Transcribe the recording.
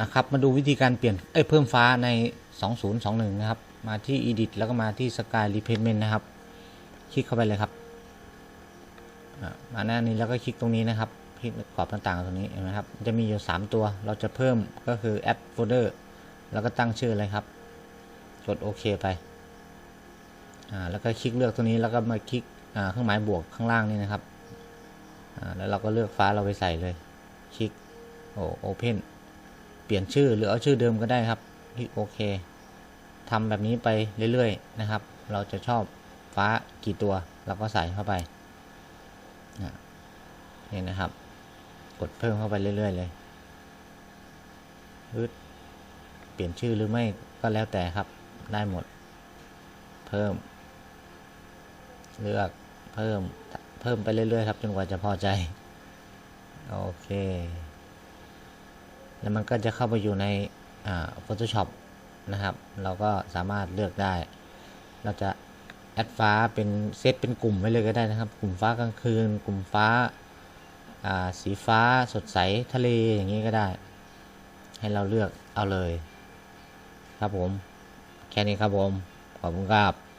นะครับมาดูวิธีการเปลี่ยนเอ้ยเพิ่มฟ้าใน 2021 นะครับ มาที่ edit แล้วก็มาที่ sky replacement นะครับ คลิกเข้าไปเลยครับอะมาหน้านี้แล้วก็คลิกตรงนี้นะครับคลิกกรอบต่างๆตรงนี้เห็นไหมครับจะมีอยู่ 3 ตัวเราจะเพิ่มก็คือ add folder แล้วก็ตั้งชื่ออะไรครับกดโอเคไปอ่าแล้วก็คลิกเลือกตัวนี้แล้วก็มาคลิกอ่าเครื่องหมายบวกข้างล่างนี่นะครับอ่าแล้วเราก็เลือกฟ้าเราไปใส่เลย คลิกโอ้โอเพน เปลี่ยนชื่อหรือเอาชื่อเดิมก็ได้ครับคลิกโอเคทำแบบนี้ไปเรื่อยๆนะครับ เราจะชอบฟ้ากี่ตัวเราก็ใส่เข้าไปนะนี่นะครับ กดเพิ่มเข้าไปเรื่อย ๆ เลยเปลี่ยนชื่อหรือไม่ก็แล้วแต่ครับได้หมด เพิ่ม เลือกเพิ่มเพิ่มไปเรื่อยๆครับจนกว่าจะพอใจ โอเค แล้วมันก็จะเข้าไปอยู่ใน Photoshop นะครับ เราก็สามารถเลือกได้ เราจะแอดฟ้าเป็นเซตเป็นกลุ่มไว้เลยก็ได้นะครับ กลุ่มฟ้ากลางคืน กลุ่มฟ้าสีฟ้าสดใสทะเลอย่างนี้ก็ได้ ให้เราเลือกเอาเลย ครับผม แค่นี้ครับผม ขอบคุณครับ